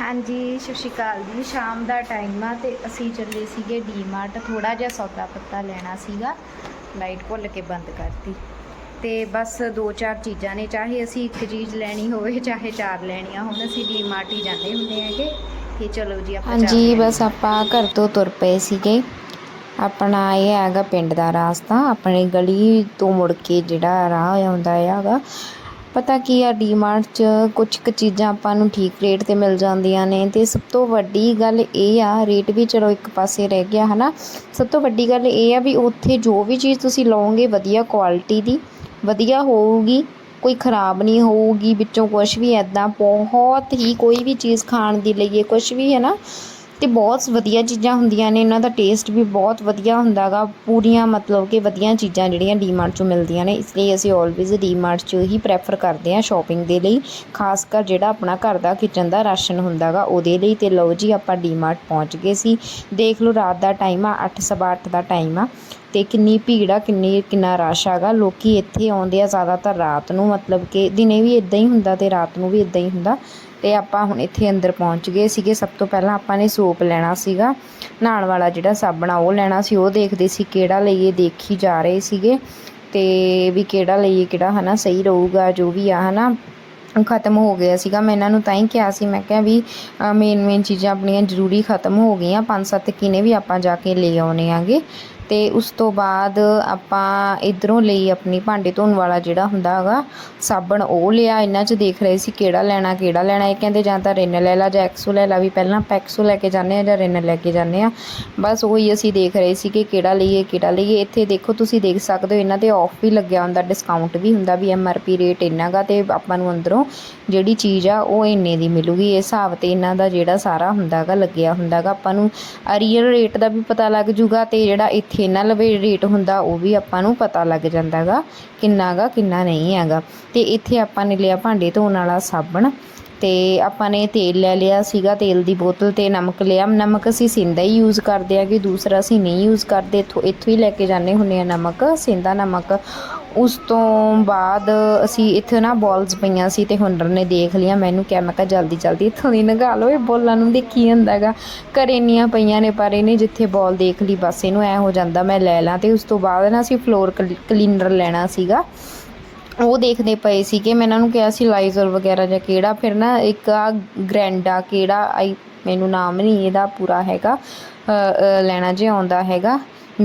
ਹਾਂਜੀ ਸਤਿ ਸ਼੍ਰੀ ਅਕਾਲ ਜੀ। ਸ਼ਾਮ ਦਾ ਟਾਈਮ ਆ ਤੇ ਅਸੀਂ ਚੱਲੇ ਸੀਗੇ ਡੀਮਾਰਟ ਥੋੜਾ ਜਿਹਾ ਸੌਦਾ ਪੱਤਾ ਲੈਣਾ ਸੀਗਾ। ਲਾਈਟ ਭੁੱਲ ਕੇ ਬੰਦ ਕਰਤੀ। ਤੇ ਬਸ ਦੋ ਚਾਰ ਚੀਜ਼ਾਂ ਨੇ। ਚਾਹੇ ਅਸੀਂ ਇੱਕ ਚੀਜ਼ ਲੈਣੀ ਹੋਵੇ ਚਾਹੇ ਚਾਰ ਲੈਣੀਆਂ ਹੁਣ ਅਸੀਂ ਡੀਮਾਰਟ ਹੀ ਜਾਂਦੇ ਹੁੰਦੇ ਹੈਗੇ। ਕਿ ਚਲੋ ਜੀ ਆਪਾਂ ਹਾਂਜੀ। ਬਸ ਆਪਾਂ ਘਰ ਤੋਂ ਤੁਰ ਪਏ ਸੀਗੇ। ਆਪਣਾ ਇਹ ਹੈਗਾ ਪਿੰਡ ਦਾ ਰਾਸਤਾ। ਆਪਣੀ ਗਲੀ ਤੋਂ ਮੁੜ ਕੇ ਜਿਹੜਾ ਰਾਹ ਆਉਂਦਾ ਹੈਗਾ ਪਤਾ ਕੀ ਆ ਡੀਮਾਰਟ 'ਚ ਕੁਝ ਕੁ ਚੀਜ਼ਾਂ ਆਪਾਂ ਨੂੰ ਠੀਕ ਰੇਟ ਤੇ ਮਿਲ ਜਾਂਦੀਆਂ ਨੇ ਤੇ ਸਭ ਤੋਂ ਵੱਡੀ ਗੱਲ ਇਹ ਆ ਰੇਟ ਵੀ ਚਲੋ ਇੱਕ ਪਾਸੇ ਰਹਿ ਗਿਆ, ਹਨਾ? ਸਭ ਤੋਂ ਵੱਡੀ ਗੱਲ ਇਹ ਆ ਵੀ ਉੱਥੇ ਜੋ ਵੀ ਚੀਜ਼ ਤੁਸੀਂ ਲਓਗੇ ਵਧੀਆ ਕੁਆਲਿਟੀ ਦੀ, ਵਧੀਆ ਹੋਊਗੀ, ਕੋਈ ਖਰਾਬ ਨਹੀਂ ਹੋਊਗੀ, ਵਿੱਚੋਂ ਕੁਝ ਵੀ ਐਦਾਂ ਬਹੁਤ ਹੀ ਕੋਈ ਵੀ ਚੀਜ਼ ਖਾਣ ਦੀ ਲਈਏ ਕੁਝ ਵੀ ਹੈ ਨਾ ਤੇ ਬਹੁਤ ਵਧੀਆ ਚੀਜ਼ਾਂ ਹੁੰਦੀਆਂ ਨੇ, ਇਹਨਾਂ ਦਾ ਟੇਸਟ ਵੀ ਬਹੁਤ ਵਧੀਆ ਹੁੰਦਾਗਾ ਪੂਰੀਆਂ ਮਤਲਬ ਕਿ ਵਧੀਆ ਚੀਜ਼ਾਂ ਜਿਹੜੀਆਂ ਡੀਮਾਰਟ 'ਚੋਂ ਮਿਲਦੀਆਂ ਨੇ, ਇਸ ਲਈ ਅਸੀਂ ਆਲਵੇਜ਼ ਡੀਮਾਰਟ 'ਚ ਹੀ ਪ੍ਰੈਫਰ ਕਰਦੇ ਹਾਂ ਸ਼ਾਪਿੰਗ ਦੇ ਲਈ, ਖਾਸ ਕਰ ਜਿਹੜਾ ਆਪਣਾ ਘਰ ਦਾ ਕਿਚਨ ਦਾ ਰਾਸ਼ਨ ਹੁੰਦਾਗਾ ਉਹਦੇ ਲਈ ਤੇ ਲਓ ਜੀ ਆਪਾਂ ਡੀਮਾਰਟ ਪਹੁੰਚ ਗਏ ਸੀ, ਦੇਖ ਲਓ ਰਾਤ ਦਾ ਟਾਈਮ ਆ 8:30 ਦਾ ਟਾਈਮ ਆ, ਤੇ ਕਿੰਨੀ ਭੀੜ ਆ, ਕਿੰਨੀ, ਕਿੰਨਾ ਰਸ਼ ਹੈਗਾ ਲੋਕੀ ਇੱਥੇ ਆਉਂਦੇ ਆ ਜ਼ਿਆਦਾਤਰ ਰਾਤ ਨੂੰ, ਮਤਲਬ ਕਿ ਦਿਨੇ ਵੀ ਇਦਾਂ ਹੀ ਹੁੰਦਾ ਤੇ ਰਾਤ ਨੂੰ ਵੀ ਇਦਾਂ ਹੀ ਹੁੰਦਾ ਤੇ ਆਪਾਂ ਹੁਣ ਇੱਥੇ ਅੰਦਰ ਪਹੁੰਚ ਗਏ ਸੀਗੇ। ਸਭ ਤੋਂ ਪਹਿਲਾਂ ਆਪਾਂ ਨੇ ਸੋਪ ਲੈਣਾ ਸੀਗਾ। ਨਹਾਉਣ ਵਾਲਾ ਜਿਹੜਾ ਸਾਬਣ ਆ ਉਹ ਲੈਣਾ ਸੀ। ਉਹ ਦੇਖਦੇ ਸੀ ਕਿਹੜਾ ਲਈਏ, ਦੇਖੀ ਜਾ ਰਹੇ ਸੀਗੇ। ਤੇ ਵੀ ਕਿਹੜਾ ਲਈਏ, ਕਿਹੜਾ ਹਨਾ, ਸਹੀ ਰਹੂਗਾ, ਜੋ ਵੀ ਆ, ਹਨਾ। ਖਤਮ ਹੋ ਗਿਆ ਸੀਗਾ। ਮੈਂ ਇਹਨਾਂ ਨੂੰ ਤਾਂ ਹੀ ਕਿਹਾ ਸੀ। ਮੈਂ ਕਿਹਾ ਵੀ ਮੇਨ ਮੇਨ ਚੀਜ਼ਾਂ ਆਪਣੀਆਂ ਜ਼ਰੂਰੀ ਖਤਮ ਹੋ ਗਈਆਂ। ਪੰਜ ਸੱਤ ਕਿਨੇ ਵੀ ਆਪਾਂ ਜਾ ਕੇ ਲੈ ਆਉਣੇ ਆਗੇ। ਅਤੇ ਉਸ ਤੋਂ ਬਾਅਦ ਆਪਾਂ ਇੱਧਰੋਂ ਲਈ ਆਪਣੀ ਭਾਂਡੇ ਧੋਣ ਵਾਲਾ ਜਿਹੜਾ ਹੁੰਦਾ ਹੈਗਾ, ਸਾਬਣ ਉਹ ਲਿਆ ਇਹਨਾਂ 'ਚ ਦੇਖ ਰਹੇ ਸੀ ਕਿਹੜਾ ਲੈਣਾ ਕਿਹੜਾ ਲੈਣਾ। ਇਹ ਕਹਿੰਦੇ ਜਾਂ ਤਾਂ ਰਿਨ ਲੈ ਲਾ ਜਾਂ ਐਕਸੋ ਲੈ ਲਾ ਵੀ ਪਹਿਲਾਂ ਆਪਾਂ ਐਕਸੋ ਲੈ ਕੇ ਜਾਂਦੇ ਆ ਜਾਂ ਰਿਨ ਲੈ ਕੇ ਜਾਂਦੇ ਆ ਬਸ ਉਹੀ ਅਸੀਂ ਦੇਖ ਰਹੇ ਸੀ ਕਿ ਕਿਹੜਾ ਲਈਏ ਕਿਹੜਾ ਲਈਏ। ਇੱਥੇ ਦੇਖੋ ਤੁਸੀਂ ਦੇਖ ਸਕਦੇ ਹੋ ਇਹਨਾਂ ਤੇ ਆਫ ਵੀ ਲੱਗਿਆ ਹੁੰਦਾ ਡਿਸਕਾਊਂਟ ਵੀ ਹੁੰਦਾ ਵੀ ਐੱਮ ਆਰ ਪੀ ਰੇਟ ਇੰਨਾ ਗਾ ਤੇ ਆਪਾਂ ਨੂੰ ਅੰਦਰੋਂ ਜਿਹੜੀ ਚੀਜ਼ ਆ ਉਹ ਇੰਨੇ ਦੀ ਮਿਲੂਗੀ। ਇਸ ਹਿਸਾਬ ਤੇ ਇਹਨਾਂ ਦਾ ਜਿਹੜਾ ਸਾਰਾ ਹੁੰਦਾਗਾ ਲੱਗਿਆ ਹੁੰਦਾਗਾ ਆਪਾਂ ਨੂੰ ਅਰੀਅਲ ਰੇਟ ਦਾ ਵੀ ਪਤਾ ਲੱਗ ਜੂਗਾ ਤੇ ਜਿਹੜਾ ਇੱਥੇ ਇਹਨਾਂ ਲਵੇ ਰੇਟ ਹੁੰਦਾ ਉਹ ਵੀ ਆਪਾਂ ਨੂੰ ਪਤਾ ਲੱਗ ਜਾਂਦਾਗਾ ਕਿੰਨਾ ਗਾ, ਕਿੰਨਾ ਨਹੀਂ ਹੈਗਾ। ਤੇ ਇੱਥੇ ਆਪਾਂ ਨੇ ਲਿਆ ਭਾਂਡੇ ਧੋਣ ਵਾਲਾ ਸਾਬਣ ਤੇ ਆਪਾਂ ਨੇ ਤੇਲ ਲੈ ਲਿਆ ਸੀਗਾ, ਤੇਲ ਦੀ ਬੋਤਲ ਤੇ ਨਮਕ ਲਿਆ। ਨਮਕ ਅਸੀਂ ਸਿੰਦਾ ਹੀ ਯੂਜ਼ ਕਰਦੇ ਆ ਕਿ ਦੂਸਰਾ ਅਸੀਂ ਨਹੀਂ ਯੂਜ਼ ਕਰਦੇ। ਇੱਥੋਂ ਇੱਥੋਂ ਹੀ ਲੈ ਕੇ ਜਾਂਦੇ ਹੁੰਦੇ ਆ ਨਮਕ ਸਿੰਦਾ ਨਮਕ। ਉਸ ਤੋਂ ਬਾਅਦ ਅਸੀਂ ਇੱਥੇ ਨਾ ਬਾਲਸ ਪਈਆਂ ਸੀ ਤੇ ਹੁਨਰ ਨੇ ਦੇਖ ਲਿਆ ਮੈਨੂੰ, ਕਿਹਾ ਮੈਂ ਕਿਹਾ ਜਲਦੀ ਜਲਦੀ ਇੱਥੋਂ ਦੀ ਨਗਾ ਲਓ, ਇਹ ਬੋਲਾਂ ਨੂੰ ਦੇਖੀ ਹੁੰਦਾਗਾ ਘਰੇ ਇੰਨੀਆਂ ਪਈਆਂ ਨੇ, ਪਰ ਇਹਨੇ ਜਿੱਥੇ ਬਾਲ ਦੇਖ ਲਈ, ਬਸ ਇਹਨੂੰ ਐ ਹੋ ਜਾਂਦਾ, ਮੈਂ ਲੈ ਲਾਂ। ਤੇ ਉਸ ਤੋਂ ਬਾਅਦ ਨਾ ਅਸੀਂ ਫਲੋਰ ਕਲੀਨਰ ਲੈਣਾ ਸੀਗਾ। ਉਹ ਦੇਖਦੇ ਪਏ ਸੀਗੇ, ਮੈਂ ਇਹਨਾਂ ਨੂੰ ਕਿਹਾ ਸੀ, ਲਾਈਜ਼ਰ ਵਗੈਰਾ ਜਾਂ ਕਿਹੜਾ, ਫਿਰ ਨਾ ਇੱਕ ਆ ਗ੍ਰੈਂਡਾ ਕਿਹੜਾ, ਆਈ, ਮੈਨੂੰ ਨਾਮ ਨਹੀਂ ਇਹਦਾ ਪੂਰਾ ਹੈਗਾ ਲੈਣਾ ਜੇ ਆਉਂਦਾ ਹੈਗਾ।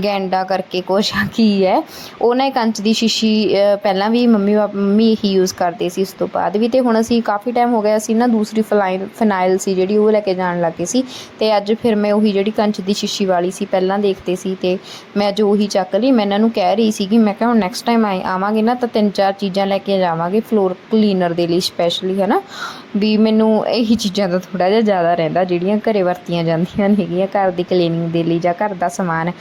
ਗੈਂਡਾ ਕਰਕੇ ਕੁਛ ਕੀ ਹੈ। ਉਹ ਨਾ ਕੰਚ ਦੀ ਸ਼ੀਸ਼ੀ ਪਹਿਲਾਂ ਵੀ ਮੰਮੀ ਵਾ- ਮੰਮੀ ਇਹੀ ਯੂਜ਼ ਕਰਦੇ ਸੀ ਉਸ ਤੋਂ ਬਾਅਦ ਵੀ। ਤੇ ਹੁਣ ਅਸੀਂ ਕਾਫੀ ਟਾਈਮ ਹੋ ਗਿਆ ਸੀ ਨਾ ਦੂਸਰੀ ਫਲਾਈਨ ਫਿਨਾਈਲ ਸੀ ਜਿਹੜੀ ਉਹ ਲੈ ਕੇ ਜਾਣ ਲੱਗੇ ਸੀ। ਤੇ ਅੱਜ ਫਿਰ ਮੈਂ ਉਹੀ ਜਿਹੜੀ ਕੰਚ ਦੀ ਸ਼ੀਸ਼ੀ ਵਾਲੀ ਸੀ, ਪਹਿਲਾਂ ਦੇਖਦੇ ਸੀ ਤੇ ਮੈਂ ਅੱਜ ਉਹੀ ਚੱਕ ਲਈ। ਮੈਂ ਇਹਨਾਂ ਨੂੰ ਕਹਿ ਰਹੀ ਸੀ ਕਿ ਮੈਂ ਕਿਹਾ ਹੁਣ ਨੈਕਸਟ ਟਾਈਮ ਆਏ, ਆਵਾਂਗੇ ਨਾ ਤਾਂ ਤਿੰਨ ਚਾਰ ਚੀਜ਼ਾਂ ਲੈ ਕੇ ਜਾਵਾਂਗੇ ਫਲੋਰ ਕਲੀਨਰ ਦੇ ਲਈ ਸਪੈਸ਼ਲੀ ਹੈ ਨਾ ਵੀ ਮੈਨੂੰ ਇਹੀ ਚੀਜ਼ਾਂ ਦਾ ਥੋੜਾ ਜਿਹਾ ਜ਼ਿਆਦਾ ਰਹਿੰਦਾ, ਜਿਹੜੀਆਂ ਘਰੇ ਵਰਤੀਆਂ ਜਾਂਦੀਆਂ ਨੇਗੀਆਂ, ਘਰ ਦੀ ਕਲੀਨਿੰਗ ਦੇ ਲਈ ਜਾਂ ਘਰ ਦਾ ਸਮਾਨ।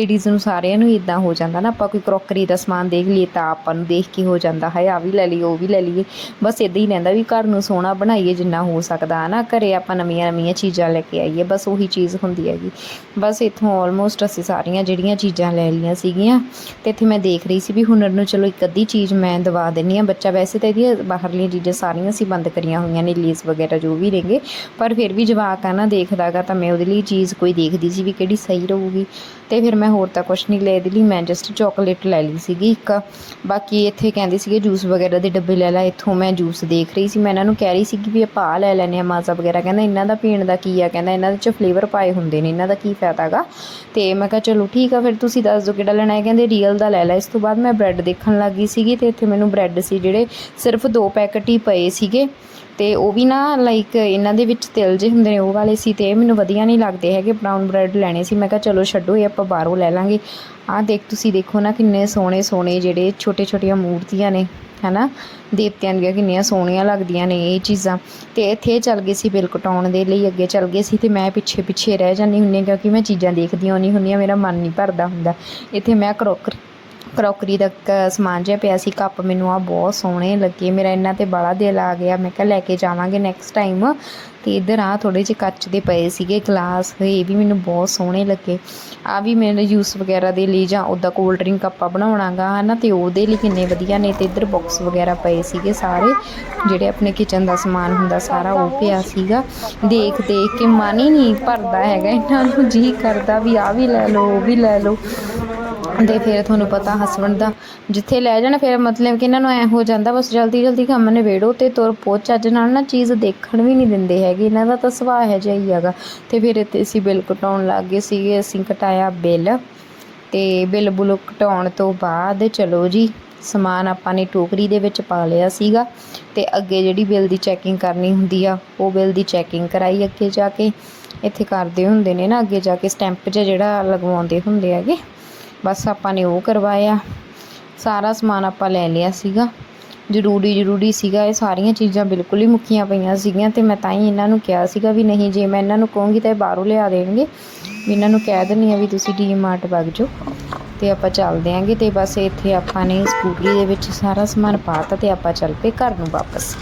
ਲੇਡੀਜ਼ ਨੂੰ ਸਾਰਿਆਂ ਨੂੰ ਇਦਾਂ ਹੋ ਜਾਂਦਾ ਨਾ, ਆਪਾਂ ਕੋਈ ਕਰੋਕਰੀ ਦਾ ਸਮਾਨ ਦੇਖ ਲਈਏ ਤਾਂ ਆਪਾਂ ਨੂੰ ਦੇਖ ਕੇ ਹੋ ਜਾਂਦਾ ਹੈ ਆ ਵੀ ਲੈ ਲਈਏ, ਉਹ ਵੀ ਲੈ ਲਈਏ। ਬਸ ਇਦਾਂ ਹੀ ਰਹਿੰਦਾ ਵੀ ਘਰ ਨੂੰ ਸੋਹਣਾ ਬਣਾਈਏ ਜਿੰਨਾ ਹੋ ਸਕਦਾ ਹੈ ਨਾ ਘਰੇ ਆਪਾਂ ਨਵੀਆਂ ਨਵੀਆਂ ਚੀਜ਼ਾਂ ਲੈ ਕੇ ਆਈਏ, ਬਸ ਉਹੀ ਚੀਜ਼ ਹੁੰਦੀ ਹੈਗੀ। ਬਸ ਇੱਥੋਂ ਆਲਮੋਸਟ ਅਸੀਂ ਸਾਰੀਆਂ ਜਿਹੜੀਆਂ ਚੀਜ਼ਾਂ ਲੈ ਲਈਆਂ ਸੀਗੀਆਂ, ਤੇ ਇੱਥੇ ਮੈਂ ਦੇਖ ਰਹੀ ਸੀ ਵੀ ਹੁਨਰ ਨੂੰ ਚਲੋ ਇੱਕ ਅੱਧੀ ਚੀਜ਼ ਮੈਂ ਦਵਾ ਦਿੰਨੀ ਆ ਬੱਚਾ ਵੈਸੇ ਤਾਂ ਇਹਦੀਆਂ ਬਾਹਰਲੀਆਂ ਚੀਜ਼ਾਂ ਸਾਰੀਆਂ ਅਸੀਂ ਬੰਦ ਕਰੀਆਂ ਹੋਈਆਂ ਨੇ ਲੇਸ ਵਗੈਰਾ ਜੋ ਵੀ ਰਹਿੰਗੇ, ਪਰ ਫਿਰ ਵੀ ਜਵਾਕ ਆ ਨਾ ਦੇਖਦਾਗਾ ਤਾਂ ਮੈਂ ਉਹਦੇ ਲਈ ਚੀਜ਼ ਕੋਈ ਦੇਖਦੀ ਸੀ ਵੀ ਕਿਹੜੀ ਸਹੀ ਰਹੂਗੀ। ਤੇ ਫਿਰ ਮੈਂ ਹੋਰ ਤਾਂ ਕੁਝ ਨਹੀਂ ਲਿਆ ਇਹਦੇ ਲਈ ਮੈਂ ਜਸਟ ਚਾਕਲੇਟ ਲੈ ਲਈ ਸੀਗੀ ਇੱਕ। ਬਾਕੀ ਇੱਥੇ ਕਹਿੰਦੇ ਸੀਗੇ ਜੂਸ ਵਗੈਰਾ ਦੇ ਡੱਬੇ ਲੈ ਲੈ, ਇੱਥੋਂ ਮੈਂ ਜੂਸ ਦੇਖ ਰਹੀ ਸੀ। ਮੈਂ ਇਹਨਾਂ ਨੂੰ ਕਹਿ ਰਹੀ ਸੀਗੀ ਵੀ ਆਪਾਂ ਆ ਲੈ ਲੈਨੇ ਆ ਮਾਜ਼ਾ ਵਗੈਰਾ। ਕਹਿੰਦਾ ਇਹਨਾਂ ਦਾ ਪੀਣ ਦਾ ਕੀ ਆ? ਕਹਿੰਦਾ ਇਹਨਾਂ ਦੇ ਚ ਫਲੇਵਰ ਪਾਏ ਹੁੰਦੇ ਨੇ, ਇਹਨਾਂ ਦਾ ਕੀ ਫਾਇਦਾ ਗਾ? ਤੇ ਮੈਂ ਕਿਹਾ ਚਲੋ ਠੀਕ ਆ, ਫਿਰ ਤੁਸੀਂ ਦੱਸ ਦਿਓ ਕਿਹੜਾ ਲੈਣਾ ਹੈ। ਕਹਿੰਦੇ ਰੀਅਲ ਦਾ ਲੈ ਲੈ। ਇਸ ਤੋਂ ਬਾਅਦ ਮੈਂ ਬ੍ਰੈਡ ਦੇਖਣ ਲੱਗੀ ਸੀਗੀ ਤੇ ਇੱਥੇ ਮੈਨੂੰ ਬ੍ਰੈਡ ਸੀ ਜਿਹੜੇ ਸਿਰਫ ਦੋ ਪੈਕਟ ਹੀ ਪਏ ਸੀਗੇ। ਤੇ ਉਹ ਵੀ ਨਾ ਲਾਈਕ ਇਹਨਾਂ ਦੇ ਵਿੱਚ ਤਿਲ ਜੇ ਹੁੰਦੇ ਨੇ, ਉਹ ਵਾਲੇ ਸੀ ਤੇ ਇਹ ਮੈਨੂੰ ਵਧੀਆ ਨਹੀਂ ਲੱਗਦੇ ਹੈਗੇ ਬ੍ਰਾਊਨ ਬ੍ਰੈਡ ਲੈਣੇ ਸੀ। ਮੈਂ ਕਿਹਾ ਚਲੋ ਛੱਡੋ, ਇਹ ਆਪਾਂ ਬਾਹਰੋਂ ਲੈ ਲਾਂਗੇ। ਆਹ ਦੇਖ, ਤੁਸੀਂ ਦੇਖੋ ਨਾ ਕਿੰਨੇ ਸੋਹਣੇ ਸੋਹਣੇ ਜਿਹੜੇ ਛੋਟੇ ਛੋਟੀਆਂ ਮੂਰਤੀਆਂ ਨੇ, ਹਨਾ? ਦੇਵਤਿਆਂ ਦੀਆਂ ਕਿੰਨੀਆਂ ਸੋਹਣੀਆਂ ਲੱਗਦੀਆਂ ਨੇ ਇਹ ਚੀਜ਼ਾਂ। ਤੇ ਇੱਥੇ ਚੱਲ ਗਏ ਸੀ ਬਿੱਲ ਕਟਾਉਣ ਦੇ ਲਈ, ਅੱਗੇ ਚੱਲ ਗਏ ਸੀ ਤੇ ਮੈਂ ਪਿੱਛੇ ਪਿੱਛੇ ਰਹਿ ਜਾਂਦੀ ਹੁੰਦੀ ਹਾਂ, ਕਿਉਂਕਿ ਮੈਂ ਚੀਜ਼ਾਂ ਦੇਖਦੀ ਹੁੰਦੀ ਹੁੰਦੀਆਂ ਮੇਰਾ ਮਨ ਨਹੀਂ ਭਰਦਾ ਹੁੰਦਾ। ਇੱਥੇ ਮੈਂ ਕਰੋਕਰੀ ਕਰੋਕਰੀ ਦਾ ਕ- ਸਮਾਨ ਜਿਹਾ ਪਿਆ ਸੀ, ਕੱਪ ਮੈਨੂੰ ਆ ਬਹੁਤ ਸੋਹਣੇ ਲੱਗੇ। ਮੇਰਾ ਇਹਨਾਂ ਤੇ ਬੜਾ ਦਿਲ ਆ ਗਿਆ। ਮੈਂ ਕਿਹਾ ਲੈ ਕੇ ਜਾਵਾਂਗੇ ਨੈਕਸਟ ਟਾਈਮ ਤੇ ਇੱਧਰ ਆ ਥੋੜੇ ਜਿਹੇ ਕੱਚ ਦੇ ਪਏ ਸੀਗੇ ਗਲਾਸ ਇਹ ਵੀ ਮੈਨੂੰ ਬਹੁਤ ਸੋਹਣੇ ਲੱਗੇ। ਆ ਵੀ ਮੇਰੇ ਜੂਸ ਵਗੈਰਾ ਦੇ ਲਈ ਜਾਂ ਉੱਦਾਂ ਕੋਲਡ ਡਰਿੰਕ ਆਪਾਂ ਬਣਾਉਣਾਗਾ, ਹਨਾ, ਤੇ ਉਹਦੇ ਲਈ ਕਿੰਨੇ ਵਧੀਆ ਨੇ। ਤੇ ਇੱਧਰ ਬਾਕਸ ਵਗੈਰਾ ਪਏ ਸੀਗੇ ਸਾਰੇ, ਜਿਹੜੇ ਆਪਣੇ ਕਿਚਨ ਦਾ ਸਮਾਨ ਹੁੰਦਾ ਸਾਰਾ ਉਹ ਪਿਆ ਸੀਗਾ। ਦੇਖ ਦੇਖ ਕੇ ਮਨ ਹੀ ਨਹੀਂ ਭਰਦਾ ਹੈਗਾ। ਇਹਨਾਂ ਨੂੰ ਜੀ ਕਰਦਾ ਵੀ ਆ ਵੀ ਲੈ ਲਓ, ਉਹ ਵੀ ਲੈ ਲਓ। ਤੇ ਫਿਰ ਤੁਹਾਨੂੰ ਪਤਾ ਹਸਬੰਡ ਦਾ, ਜਿੱਥੇ ਲੈ ਜਾਣਾ ਫਿਰ ਮਤਲਬ ਕਿ ਇਹਨਾਂ ਨੂੰ ਐ ਹੋ ਜਾਂਦਾ ਬਸ ਜਲਦੀ ਜਲਦੀ ਕੰਮ ਨਿਬੇੜੋ ਤੇ ਤੁਰ ਪਹੁੰਚ ਚੱਜ ਨਾਲ ਨਾ ਚੀਜ਼ ਦੇਖਣ ਵੀ ਨਹੀਂ ਦਿੰਦੇ ਹੈਗੇ, ਇਹਨਾਂ ਦਾ ਤਾਂ ਸੁਭਾਅ ਹੈ ਜਿਹਾ ਹੀ ਹੈਗਾ। ਤੇ ਫਿਰ ਇੱਥੇ ਅਸੀਂ ਬਿੱਲ ਕਟਾਉਣ ਲੱਗ ਗਏ ਸੀਗੇ, ਅਸੀਂ ਕਟਾਇਆ ਬਿੱਲ ਤੇ ਬਿੱਲ ਬੁਲ ਕਟਾਉਣ ਤੋਂ ਬਾਅਦ ਚਲੋ ਜੀ, ਸਮਾਨ ਆਪਾਂ ਨੇ ਟੋਕਰੀ ਦੇ ਵਿੱਚ ਪਾ ਲਿਆ ਸੀਗਾ ਤੇ ਅੱਗੇ ਜਿਹੜੀ ਬਿੱਲ ਦੀ ਚੈਕਿੰਗ ਕਰਨੀ ਹੁੰਦੀ ਆ, ਉਹ ਬਿੱਲ ਦੀ ਚੈਕਿੰਗ ਕਰਾਈ ਅੱਗੇ ਜਾ ਕੇ। ਇੱਥੇ ਕਰਦੇ ਹੁੰਦੇ ਨੇ ਨਾ, ਅੱਗੇ ਜਾ ਕੇ ਸਟੈਂਪ 'ਚ ਜਿਹੜਾ ਲਗਵਾਉਂਦੇ ਹੁੰਦੇ ਹੈਗੇ। ਬਸ ਆਪਾਂ ਨੇ ਉਹ ਕਰਵਾਇਆ। ਸਾਰਾ ਸਮਾਨ ਆਪਾਂ ਲੈ ਲਿਆ ਸੀਗਾ। ਜ਼ਰੂਰੀ ਜ਼ਰੂਰੀ ਸੀਗਾ, ਇਹ ਸਾਰੀਆਂ ਚੀਜ਼ਾਂ ਬਿਲਕੁਲ ਹੀ ਮੁੱਕੀਆਂ ਪਈਆਂ ਸੀਗੀਆਂ ਤੇ ਮੈਂ ਤਾਂ ਹੀ ਇਹਨਾਂ ਨੂੰ ਕਿਹਾ ਸੀਗਾ ਵੀ ਨਹੀਂ, ਜੇ ਮੈਂ ਇਹਨਾਂ ਨੂੰ ਕਹੂੰਗੀ ਤਾਂ ਇਹ ਬਾਹਰੋਂ ਲਿਆ ਦੇਣਗੇ। ਵੀ ਇਹਨਾਂ ਨੂੰ ਕਹਿ ਦਿੰਦੀ ਆ ਵੀ ਤੁਸੀਂ ਡੀਮਾਰਟ ਵਗ ਜਾਓ ਤੇ ਆਪਾਂ ਚੱਲਦੇ ਆਂਗੇ ਤੇ ਬਸ ਇੱਥੇ ਆਪਾਂ ਨੇ ਸਕੂਟਰੀ ਦੇ ਵਿੱਚ ਸਾਰਾ ਸਮਾਨ ਪਾਤਾ ਤੇ ਆਪਾਂ ਚੱਲ ਪਏ ਘਰ ਨੂੰ ਵਾਪਸ।